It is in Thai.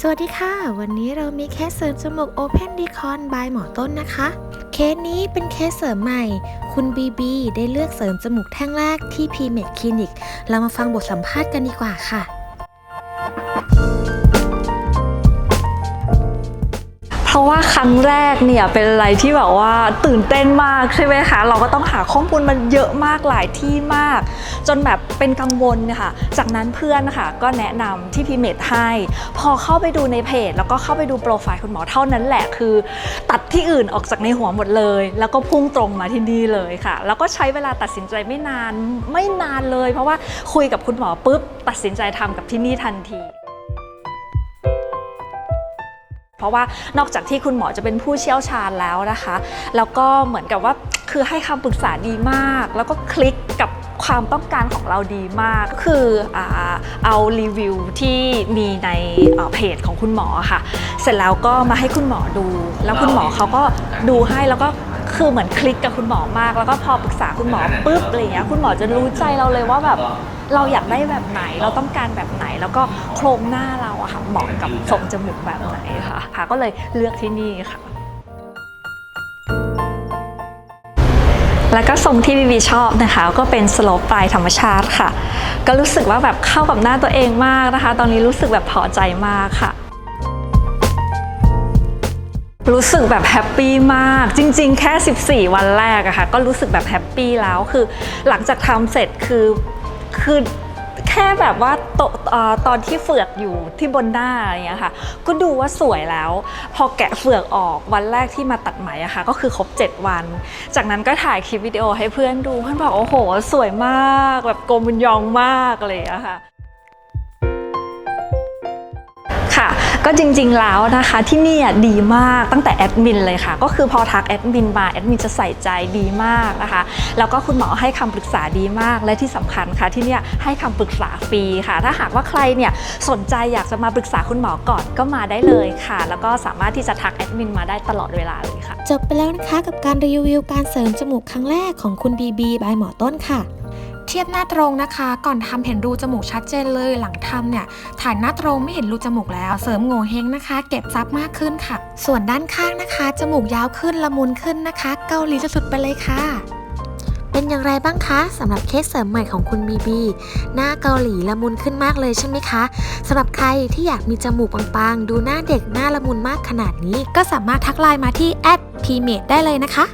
สวัสดีค่ะ วันนี้เรามีเคสเสริมจมูก Open Decon by หมอต้นนะคะ เคสนี้เป็นเคสเสริมใหม่ คุณบีบีได้เลือกเสริมจมูกแท่งแรกที่ p m e d Clinic เรามาฟังบทสัมภาษณ์กันดีกว่าค่ะ ราะว่าครั้งแรกเนี่ยเป็นอะไรที่แบบว่าตื่นเต้นมากใช่ไหมคะ เราก็ต้องหาข้อมูลมันเยอะมากหลายที่มาก จนแบบเป็นกังวลค่ะ จากนั้นเพื่อนนะคะก็แนะนำที่พีเมดให้ พอเข้าไปดูในเพจ แล้วก็เข้าไปดูโปรไฟล์คุณหมอเท่านั้นแหละคือ ตัดที่อื่นออกจากในหัวหมดเลย แล้วก็พุ่งตรงมาที่นี่เลยค่ะ แล้วก็ใช้เวลาตัดสินใจไม่นานไม่นานเลย เพราะว่าคุยกับคุณหมอปุ๊บตัดสินใจทำกับที่นี่ทันที เพราะว่านอกจากที่คุณหมอจะเป็นผู้เชี่ยวชาญแล้วนะคะ แล้วก็เหมือนกับว่าคือให้คำปรึกษาดีมาก แล้วก็คลิกกับความต้องการของเราดีมาก ก็คืออเอารีวิวที่มีในเพจของคุณหมอค่ะ เสร็จแล้วก็มาให้คุณหมอดู แล้วคุณหมอเขาก็ดูให้แล้วก็คือเหมือนคลิกกับคุณหมอมาก แล้วก็พอปรึกษาคุณหมอปุ๊บอะไรเงี้ยคุณหมอจะรู้ใจเราเลยว่าแบบ เราอยากได้แบบไหนเราต้องการแบบไหน แล้วก็โครงหน้าเราอะค่ะเหมาะกับทรงจมูกแบบไหนค่ะค่ะก็เลยเลือกที่นี่ค่ะ แล้วก็ทรงที่บีบีชอบนะคะ ก็เป็นสโลปปลายธรรมชาติค่ะ ก็รู้สึกว่าแบบเข้ากับหน้าตัวเองมากนะคะ ตอนนี้รู้สึกแบบพอใจมากค่ะรู้สึกแบบแฮปปี้มาก จริง ๆ แค่ 14 วันแรกอะค่ะ ก็รู้สึกแบบแฮปปี้แล้วคือ หลังจากทำเสร็จคือ คือแค่แบบว่าตอตอนที่เฟือกอยู่ที่บนหน้าอะไรอย่างเงี้ยค่ะ ก็ดูว่าสวยแล้ว พอแกะเฟือกออกวันแรกที่มาตัดไหมอะค่ะ ก็คือครบ 7 วัน จากนั้นก็ถ่ายคลิปวิดีโอให้เพื่อนดูเพื่อนบอกโอ้โห สวยมากแบบโกลมุนยองมากเลยอะค่ะ ก็จริงๆแล้วนะคะที่นี่ดีมากตั้งแต่แอดมินเลยค่ะ ก็คือพอทักแอดมินมาแอดมินจะใส่ใจดีมากนะคะ แล้วก็คุณหมอให้คำปรึกษาดีมาก และที่สำคัญค่ะที่นี่ให้คำปรึกษาฟรีค่ะ ถ้าหากว่าใครเนี่ยสนใจอยากจะมาปรึกษาคุณหมอก่อนก็มาได้เลยค่ะ แล้วก็สามารถที่จะทักแอดมินมาได้ตลอดเวลาเลยค่ะ จบไปแล้วนะคะกับการรีวิวการเสริมจมูกครั้งแรกของคุณบีบี by หมอต้นค่ะ เทียบหน้าตรงนะคะ ก่อนทำเห็นรูจมูกชัดเจนเลย หลังทำเนี่ยถ่ายหน้าตรงไม่เห็นรูจมูกแล้ว เสริมโง่เฮงนะคะ เก็บซับมากขึ้นค่ะ ส่วนด้านข้างนะคะ จมูกยาวขึ้นละมุนขึ้นนะคะ เกาหลีสุดๆไปเลยค่ะเป็นอย่างไรบ้างคะสำหรับเคสเสริมใหม่ของคุณบีบีหน้าเกาหลีละมุนขึ้นมากเลยใช่ไหมคะสำหรับใครที่อยากมีจมูกปังๆ ดูหน้าเด็กหน้าละมุนมากขนาดนี้ ก็สามารถทักไลน์มาที่ p m a d e ได้เลยนะคะ